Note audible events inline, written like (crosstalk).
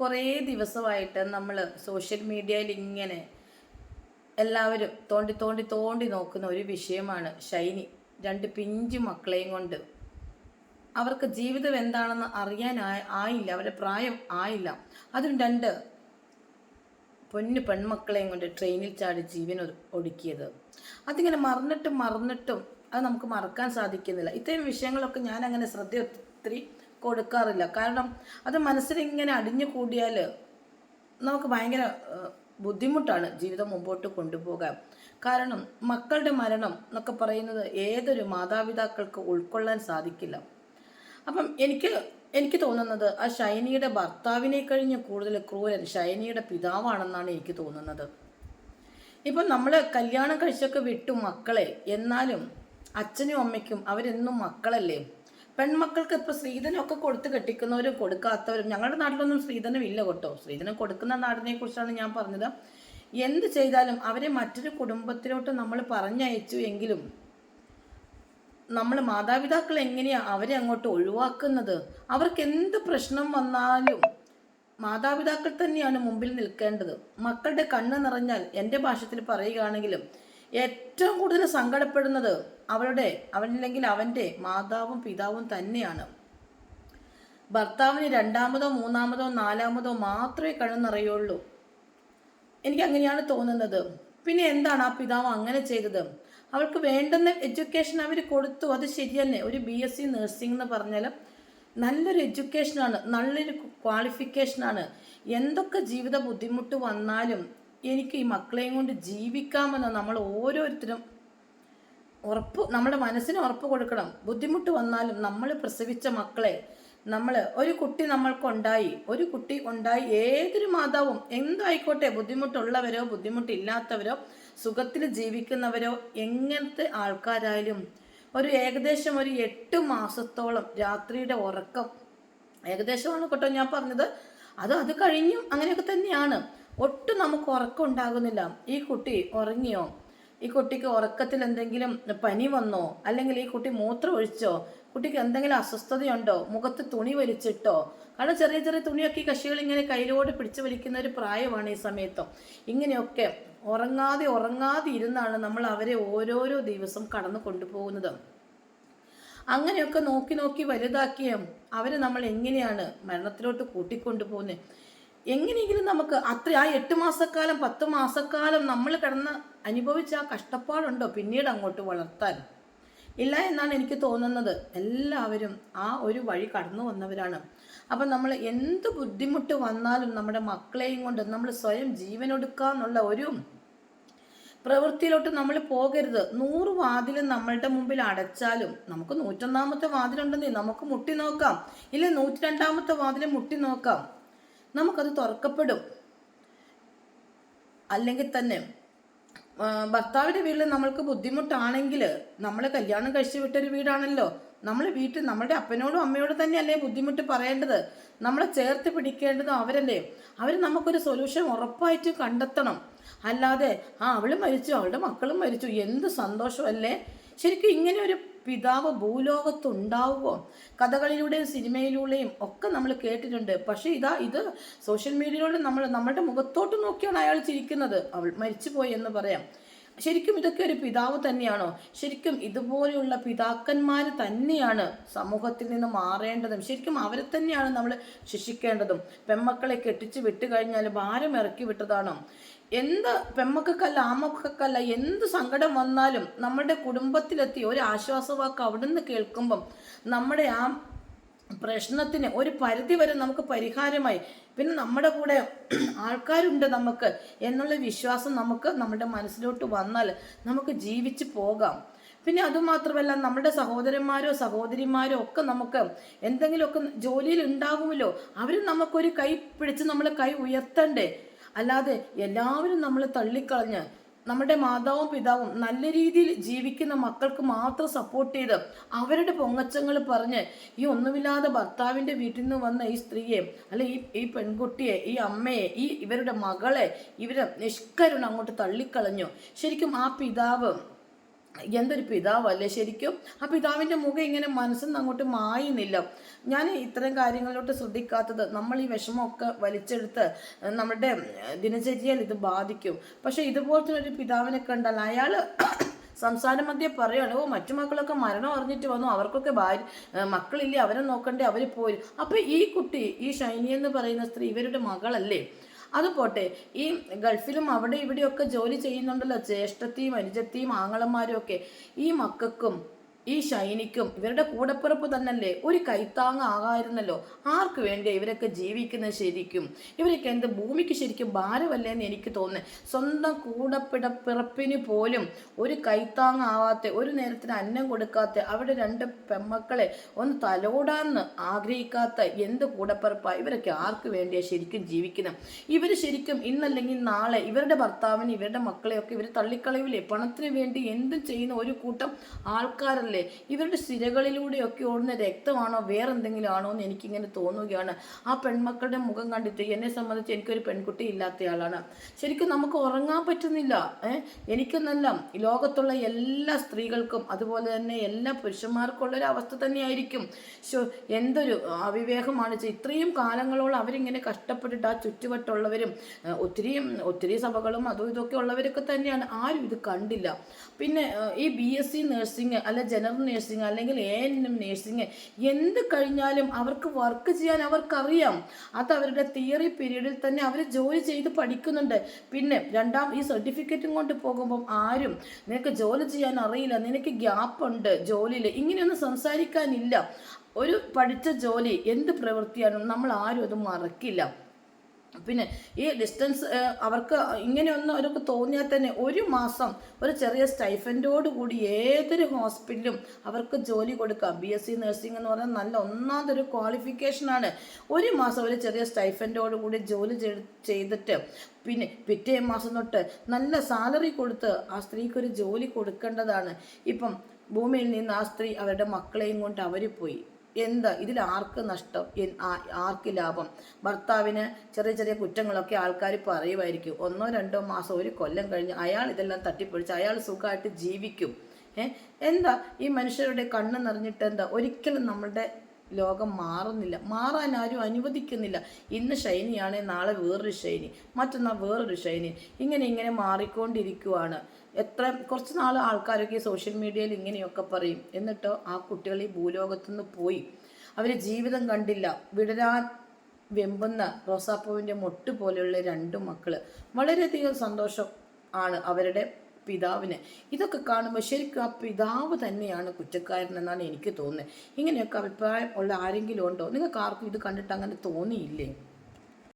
കുറേ ദിവസമായിട്ട് നമ്മൾ സോഷ്യൽ മീഡിയയിൽ ഇങ്ങനെ എല്ലാവരും തോണ്ടി തോണ്ടി തോണ്ടി നോക്കുന്ന ഒരു വിഷയമാണ് ഷൈനി. രണ്ട് പിഞ്ചു മക്കളെയും കൊണ്ട്. അവർക്ക് ജീവിതം എന്താണെന്ന് അറിയാൻ ആയില്ല. അവരുടെ പ്രായം ആയില്ല. അതും രണ്ട് പൊന്നു പെൺമക്കളെയും കൊണ്ട് ട്രെയിനിൽ ചാടി ജീവൻ ഒടുക്കിയത്. അതിങ്ങനെ മറന്നിട്ടും മറന്നിട്ടും അത് നമുക്ക് മറക്കാൻ സാധിക്കുന്നില്ല. ഇത്തരം വിഷയങ്ങളൊക്കെ ഞാൻ അങ്ങനെ ശ്രദ്ധ ഒത്തിരി കൊടുക്കാറില്ല. കാരണം അത് മനസ്സിലിങ്ങനെ അടിഞ്ഞു കൂടിയാൽ നമുക്ക് ഭയങ്കര ബുദ്ധിമുട്ടാണ് ജീവിതം മുമ്പോട്ട് കൊണ്ടുപോകാൻ. കാരണം മക്കളുടെ മരണം എന്നൊക്കെ പറയുന്നത് ഏതൊരു മാതാപിതാക്കൾക്ക് ഉൾക്കൊള്ളാൻ സാധിക്കില്ല. അപ്പം എനിക്ക് എനിക്ക് തോന്നുന്നത് ആ ഷൈനിയുടെ ഭർത്താവിനെ കഴിഞ്ഞ് കൂടുതൽ ക്രൂരൻ ഷൈനിയുടെ പിതാവാണെന്നാണ് എനിക്ക് തോന്നുന്നത്. ഇപ്പം നമ്മൾ കല്യാണം കഴിച്ചൊക്കെ വിട്ടു മക്കളെ എന്നാലും അച്ഛനും അമ്മയ്ക്കും അവരെന്നും മക്കളല്ലേ? പെൺമക്കൾക്ക് ഇപ്പോൾ സ്ത്രീധനമൊക്കെ കൊടുത്ത് കെട്ടിക്കുന്നവരും കൊടുക്കാത്തവരും ഞങ്ങളുടെ നാട്ടിലൊന്നും സ്ത്രീധനം ഇല്ല കേട്ടോ. സ്ത്രീധനം കൊടുക്കുന്ന നാടിനെ കുറിച്ചാണ് ഞാൻ പറഞ്ഞത്. എന്ത് ചെയ്താലും അവരെ മറ്റൊരു കുടുംബത്തിലോട്ട് നമ്മൾ പറഞ്ഞയച്ചു എങ്കിലും നമ്മൾ മാതാപിതാക്കൾ എങ്ങനെയാ അവരെ അങ്ങോട്ട് ഒഴിവാക്കുന്നത്? അവർക്ക് എന്ത് പ്രശ്നം വന്നാലും മാതാപിതാക്കൾ തന്നെയാണ് മുമ്പിൽ നിൽക്കേണ്ടത്. മക്കളുടെ കണ്ണ് നിറഞ്ഞാൽ എന്റെ ഭാഷത്തിൽ പറയുകയാണെങ്കിലും ഏറ്റവും കൂടുതൽ സങ്കടപ്പെടുന്നത് അവളുടെ അവനില്ലെങ്കിൽ അവന്റെ മാതാവും പിതാവും തന്നെയാണ്. ഭർത്താവിന് രണ്ടാമതോ മൂന്നാമതോ നാലാമതോ മാത്രമേ കണ്ണെന്നറിയുള്ളൂ നിറയുള്ളൂ എനിക്ക് അങ്ങനെയാണ് തോന്നുന്നത്. പിന്നെ എന്താണ് ആ പിതാവ് അങ്ങനെ ചെയ്തത്? അവൾക്ക് വേണ്ടുന്ന എഡ്യൂക്കേഷൻ അവർ കൊടുത്തു. അത് ശരി തന്നെ ഒരു ബി എസ് സി നഴ്സിംഗ് എന്ന് പറഞ്ഞാൽ നല്ലൊരു എഡ്യൂക്കേഷനാണ് നല്ലൊരു ക്വാളിഫിക്കേഷനാണ് എന്തൊക്കെ ജീവിത ബുദ്ധിമുട്ട് വന്നാലും എനിക്ക് ഈ മക്കളെയും കൊണ്ട് ജീവിക്കാമെന്ന് നമ്മൾ ഓരോരുത്തരും ഉറപ്പ് നമ്മുടെ മനസ്സിന് ഉറപ്പ് കൊടുക്കണം. ബുദ്ധിമുട്ട് വന്നാലും നമ്മൾ പ്രസവിച്ച മക്കളെ നമ്മൾ ഒരു കുട്ടി നമ്മൾക്കുണ്ടായി ഒരു കുട്ടി ഉണ്ടായി ഏതൊരു മാതാവും എന്തായിക്കോട്ടെ ബുദ്ധിമുട്ടുള്ളവരോ ബുദ്ധിമുട്ടില്ലാത്തവരോ സുഖത്തിൽ ജീവിക്കുന്നവരോ എങ്ങനത്തെ ആൾക്കാരായാലും ഒരു ഏകദേശം ഒരു എട്ട് മാസത്തോളം രാത്രിയുടെ ഉറക്കം. ഏകദേശമാണ് കേട്ടോ ഞാൻ പറഞ്ഞത്. അത് അത് കഴിഞ്ഞും അങ്ങനെയൊക്കെ തന്നെയാണ്. ഒട്ടും നമുക്ക് ഉറക്കം ഉണ്ടാകുന്നില്ല. ഈ കുട്ടി ഉറങ്ങിയോ? ഈ കുട്ടിക്ക് ഉറക്കത്തിൽ എന്തെങ്കിലും പനി വന്നോ? അല്ലെങ്കിൽ ഈ കുട്ടി മൂത്രം ഒഴിച്ചോ? കുട്ടിക്ക് എന്തെങ്കിലും അസ്വസ്ഥതയുണ്ടോ? മുഖത്ത് തുണി വലിച്ചിട്ടോ? കാരണം ചെറിയ ചെറിയ തുണിയൊക്കെ കക്ഷികൾ ഇങ്ങനെ കയ്യിലോട് പിടിച്ചു വലിക്കുന്ന ഒരു പ്രായമാണ് ഈ സമയത്ത്. ഇങ്ങനെയൊക്കെ ഉറങ്ങാതെ ഉറങ്ങാതെ ഇരുന്നാണ് നമ്മൾ അവരെ ഓരോരോ ദിവസം കടന്നു കൊണ്ടുപോകുന്നത്. അങ്ങനെയൊക്കെ നോക്കി നോക്കി വലുതാക്കിയ അവരെ നമ്മൾ എങ്ങനെയാണ് മരണത്തിലോട്ട് കൂട്ടിക്കൊണ്ടുപോകുന്നത് എങ്ങനെയെങ്കിലും നമുക്ക് അത്ര ആ എട്ട് മാസക്കാലം പത്ത് മാസക്കാലം നമ്മൾ കിടന്ന് അനുഭവിച്ച ആ കഷ്ടപ്പാടുണ്ടോ? പിന്നീട് അങ്ങോട്ട് വളർത്താൻ. ഇല്ല എന്നാണ് എനിക്ക് തോന്നുന്നത്. എല്ലാവരും ആ ഒരു വഴി കടന്നു വന്നവരാണ്. അപ്പം നമ്മൾ എന്ത് ബുദ്ധിമുട്ട് വന്നാലും നമ്മുടെ മക്കളെയും കൊണ്ട് നമ്മൾ സ്വയം ജീവനൊടുക്കാന്നുള്ള ഒരു പ്രവൃത്തിയിലോട്ട് നമ്മൾ പോകരുത്. നൂറ് വാതിൽ നമ്മളുടെ മുമ്പിൽ അടച്ചാലും നമുക്ക് നൂറ്റൊന്നാമത്തെ വാതിലുണ്ടെന്നേ നമുക്ക് മുട്ടി നോക്കാം. ഇല്ല നൂറ്റി രണ്ടാമത്തെ വാതിൽ മുട്ടി നോക്കാം. നമുക്കത് തുറക്കപ്പെടും. അല്ലെങ്കിൽ തന്നെ ഭർത്താവിന്റെ വീട്ടിൽ നമ്മൾക്ക് ബുദ്ധിമുട്ടാണെങ്കിൽ നമ്മൾ കല്യാണം കഴിച്ചു വിട്ടൊരു വീടാണല്ലോ. നമ്മൾ വീട്ടിൽ നമ്മുടെ അപ്പനോടും അമ്മയോടും തന്നെയല്ലേ ബുദ്ധിമുട്ട് പറയേണ്ടത്? നമ്മളെ ചേർത്ത് പിടിക്കേണ്ടത് അവരല്ലേ? അവർ നമുക്കൊരു സൊല്യൂഷൻ ഉറപ്പായിട്ട് കണ്ടെത്തണം. അല്ലാതെ ആ അവൾ മരിച്ചു അവളുടെ മക്കളും മരിച്ചു എന്ത് സന്തോഷമല്ലേ? ശരിക്കും ഇങ്ങനെ ഒരു പിതാവ് ഭൂലോകത്തുണ്ടാവുമോ കഥകളിലൂടെയും സിനിമയിലൂടെയും ഒക്കെ നമ്മൾ കേട്ടിട്ടുണ്ട്. പക്ഷേ ഇതാ ഇത് സോഷ്യൽ മീഡിയയിലൂടെ നമ്മൾ നമ്മുടെ മുഖത്തോട്ട് നോക്കിയാണ് അയാൾ ചിരിക്കുന്നത്. അവൾ മരിച്ചുപോയി എന്ന് പറയാം. ശരിക്കും ഇതൊക്കെ ഒരു പിതാവ് തന്നെയാണോ? ശരിക്കും ഇതുപോലെയുള്ള പിതാക്കന്മാർ തന്നെയാണ് സമൂഹത്തിൽ നിന്ന് മാറേണ്ടതും ശരിക്കും അവരെ തന്നെയാണ് നമ്മൾ ശിക്ഷിക്കേണ്ടതും. പെമ്മക്കളെ കെട്ടിച്ച് വിട്ടു കഴിഞ്ഞാൽ ഭാരം ഇറക്കി വിട്ടതാണോ? എന്ത് പെമ്മക്കല്ല ആമക്കല്ല എന്ത് സങ്കടം വന്നാലും നമ്മുടെ കുടുംബത്തിലെത്തി ഒരു ആശ്വാസവാക്ക് അവിടുന്ന് കേൾക്കുമ്പം നമ്മുടെ ആ പ്രശ്നത്തിന് ഒരു പരിധി വരെ നമുക്ക് പരിഹാരമായി. പിന്നെ നമ്മുടെ കൂടെ ആൾക്കാരുണ്ട് നമുക്ക് എന്നുള്ള വിശ്വാസം നമുക്ക് നമ്മുടെ മനസ്സിലോട്ട് വന്നാൽ നമുക്ക് ജീവിച്ച് പോകാം. പിന്നെ അതുമാത്രമല്ല നമ്മുടെ സഹോദരന്മാരോ സഹോദരിമാരോ ഒക്കെ നമുക്ക് എന്തെങ്കിലുമൊക്കെ ജോലിയിൽ ഉണ്ടാകുമല്ലോ അവർ നമുക്കൊരു കൈ പിടിച്ച് നമ്മൾ കൈ ഉയർത്തണ്ടേ. അല്ലാതെ എല്ലാവരും നമ്മൾ തള്ളിക്കളഞ്ഞ് നമ്മുടെ മാതാവും പിതാവും നല്ല രീതിയിൽ ജീവിക്കുന്ന മക്കൾക്ക് മാത്രം സപ്പോർട്ട് ചെയ്ത് അവരുടെ പൊങ്ങച്ചങ്ങൾ പറഞ്ഞ് ഈ ഒന്നുമില്ലാതെ ഭർത്താവിന്റെ വീട്ടിൽ നിന്ന് വന്ന ഈ സ്ത്രീയെ അല്ലെ ഈ ഈ പെൺകുട്ടിയെ ഈ അമ്മയെ ഈ ഇവരുടെ മകളെ ഇവരെ നിഷ്കരുണം അങ്ങോട്ട് തള്ളിക്കളഞ്ഞു. ശരിക്കും ആ പിതാവ് എന്തൊരു പിതാവല്ലേ ശരിക്കും? ആ പിതാവിന്റെ മുഖം ഇങ്ങനെ മനസ്സിൽ നിന്ന് അങ്ങോട്ട് മായുന്നില്ല. ഞാൻ ഇത്തരം കാര്യങ്ങളിലോട്ട് ശ്രദ്ധിക്കാത്തത് നമ്മൾ ഈ വിഷമമൊക്കെ വലിച്ചെടുത്ത് നമ്മുടെ ദിനചര്യയിൽ ഇത് ബാധിക്കും. പക്ഷെ ഇതുപോലത്തെ ഒരു പിതാവിനെ കണ്ടാൽ അയാൾ (coughs) സംസാരം മധ്യേ പറയുകയാണ് ഓ മറ്റു മക്കളൊക്കെ മരണം അറിഞ്ഞിട്ട് വന്നു അവർക്കൊക്കെ ഭാര്യ മക്കളില്ലേ അവരെ നോക്കണ്ടേ അവർ പോയി. അപ്പം ഈ കുട്ടി ഈ ഷൈനി എന്ന് പറയുന്ന സ്ത്രീ ഇവരുടെ മകളല്ലേ? അത് പോട്ടെ. ഈ ഗൾഫിലും അവിടെ ഇവിടെയൊക്കെ ജോലി ചെയ്യുന്നുണ്ടല്ലോ. ജ്യേഷ്ഠത്തെയും അനുജത്തെയും ആങ്ങളന്മാരും ഒക്കെ. ഈ മക്കൾക്കും ഈ ശൈനിക്കും ഇവരുടെ കൂടപ്പിറപ്പ് തന്നല്ലേ? ഒരു കൈത്താങ് ആകായിരുന്നല്ലോ ആർക്ക് വേണ്ടി ഇവരൊക്കെ ജീവിക്കുന്നത് ശരിക്കും? ഇവരൊക്കെ എന്ത് ഭൂമിക്ക് ശരിക്കും ഭാരമല്ലേ എന്ന് എനിക്ക് തോന്നുന്നത് സ്വന്തം കൂടപ്പിടപ്പിറപ്പിന് പോലും ഒരു കൈത്താങ് ആവാത്ത ഒരു നേരത്തിന് അന്നം കൊടുക്കാത്ത അവിടെ രണ്ട് പെമ്മക്കളെ ഒന്ന് തലോടാന്ന് ആഗ്രഹിക്കാത്ത എന്ത് കൂടപ്പിറപ്പാ? ഇവരൊക്കെ ആർക്ക് വേണ്ടിയാണ് ശരിക്കും ജീവിക്കുന്നത് ഇവർ ശരിക്കും ഇന്നല്ലെങ്കിൽ നാളെ ഇവരുടെ ഭർത്താവിന് ഇവരുടെ മക്കളെയൊക്കെ ഇവർ തള്ളിക്കളവില്ലേ പണത്തിന് വേണ്ടി എന്തും ചെയ്യുന്ന ഒരു കൂട്ടം ആൾക്കാരല്ലേ? ഇവരുടെ സിരകളിലൂടെയൊക്കെ ഓടുന്ന രക്തമാണോ? വേറെ എന്തെങ്കിലും ആണോ എന്ന് എനിക്കിങ്ങനെ തോന്നുകയാണ്. ആ പെൺമക്കളുടെ മുഖം കണ്ടിട്ട് എന്നെ സംബന്ധിച്ച് എനിക്കൊരു പെൺകുട്ടി ഇല്ലാത്തയാളാണ്. ശരിക്കും നമുക്ക് ഉറങ്ങാൻ പറ്റുന്നില്ല. എനിക്കെന്നല്ല. ലോകത്തുള്ള എല്ലാ സ്ത്രീകൾക്കും അതുപോലെ തന്നെ എല്ലാ പുരുഷന്മാർക്കുള്ള ഒരു അവസ്ഥ തന്നെയായിരിക്കും. എന്തൊരു അവിവേകമാണ് ഇത്രയും കാലങ്ങളോളം അവരിങ്ങനെ കഷ്ടപ്പെട്ടിട്ട് ആ ചുറ്റുവട്ടുള്ളവരും ഒത്തിരി ഒത്തിരി സഭകളും അതും ഇതൊക്കെ ഉള്ളവരൊക്കെ തന്നെയാണ്. ആരും ഇത് കണ്ടില്ല. പിന്നെ ഈ ബി എസ് സി നഴ്സിംഗ് അല്ല ജനറൽ നേഴ്സിംഗ് അല്ലെങ്കിൽ എ എൻ എം നേഴ്സിംഗ് എന്ത് കഴിഞ്ഞാലും അവർക്ക് വർക്ക് ചെയ്യാൻ അവർക്കറിയാം. അത് അവരുടെ തിയറി പീരീഡിൽ തന്നെ അവർ ജോലി ചെയ്ത് പഠിക്കുന്നുണ്ട്. പിന്നെ രണ്ടാം ഈ സർട്ടിഫിക്കറ്റും കൊണ്ട് പോകുമ്പം ആരും നിനക്ക് ജോലി ചെയ്യാൻ അറിയില്ല നിനക്ക് ഗ്യാപ്പ് ഉണ്ട് ജോലിയിൽ ഇങ്ങനെയൊന്നും സംസാരിക്കാനില്ല. ഒരു പഠിച്ച ജോലി എന്ത് പ്രവൃത്തിയാണ് നമ്മൾ ആരും അത് മറക്കില്ല. പിന്നെ ഈ ഡിസ്റ്റൻസ് അവർക്ക് ഇങ്ങനെയൊന്നും അവർക്ക് തോന്നിയാൽ തന്നെ ഒരു മാസം ഒരു ചെറിയ സ്റ്റൈഫന്റോട് കൂടി ഏതൊരു ഹോസ്പിറ്റലും അവർക്ക് ജോലി കൊടുക്കാം. ബി എസ് സി നഴ്സിംഗ് എന്ന് പറഞ്ഞാൽ നല്ല ഒന്നാമതൊരു ക്വാളിഫിക്കേഷനാണ് ഒരു മാസം ഒരു ചെറിയ സ്റ്റൈഫന്റോട് കൂടി ജോലി ചെയ്തിട്ട് പിന്നെ പിറ്റേ മാസം തൊട്ട് നല്ല സാലറി കൊടുത്ത് ആ സ്ത്രീക്കൊരു ജോലി കൊടുക്കേണ്ടതാണ്. ഇപ്പം ഭൂമിയിൽ നിന്ന് ആ സ്ത്രീ അവരുടെ മക്കളെയും കൊണ്ട് അവർ പോയി. എന്താ? ഇതിൽ ആർക്ക് നഷ്ടം? ആർക്ക് ലാഭം? ഭർത്താവിന് ചെറിയ ചെറിയ കുറ്റങ്ങളൊക്കെ ആൾക്കാർ പറയുമായിരിക്കും. ഒന്നോ രണ്ടോ മാസം ഒരു കൊല്ലം കഴിഞ്ഞ് അയാൾ ഇതെല്ലാം തട്ടിപ്പൊളിച്ച് അയാൾ സുഖമായിട്ട് ജീവിക്കും. എന്താ? ഈ മനുഷ്യരുടെ കണ്ണ് നിറഞ്ഞിട്ട് എന്താ ഒരിക്കലും നമ്മളുടെ ലോകം മാറുന്നില്ല. മാറാൻ ആരും അനുവദിക്കുന്നില്ല. ഇന്ന് ഷൈനിയാണെ നാളെ വേറൊരു ഷൈനി മറ്റന്നാൾ വേറൊരു ഷൈനി ഇങ്ങനെ ഇങ്ങനെ മാറിക്കൊണ്ടിരിക്കുവാണ്. എത്ര കുറച്ച് നാൾ ആൾക്കാരൊക്കെ സോഷ്യൽ മീഡിയയിൽ ഇങ്ങനെയൊക്കെ പറയും. എന്നിട്ടോ ആ കുട്ടികൾ ഈ ഭൂലോകത്തുനിന്ന് പോയി. അവർ ജീവിതം കണ്ടില്ല. വിടരാൻ വെമ്പുന്ന റോസാപ്പൂവിന്റെ മൊട്ട് പോലെയുള്ള രണ്ട് മക്കൾ വളരെയധികം സന്തോഷം ആണ് അവരുടെ പിതാവിന്. ഇതൊക്കെ കാണുമ്പോൾ ശരിക്കും ആ പിതാവ് തന്നെയാണ് കുറ്റക്കാരൻ എന്നാണ് എനിക്ക് തോന്നുന്നത്. ഇങ്ങനെയൊക്കെ അഭിപ്രായം ഉള്ള ആരെങ്കിലും ഉണ്ടോ? നിങ്ങൾക്ക് ആർക്കും ഇത് കണ്ടിട്ട് അങ്ങനെ തോന്നിയില്ലേ?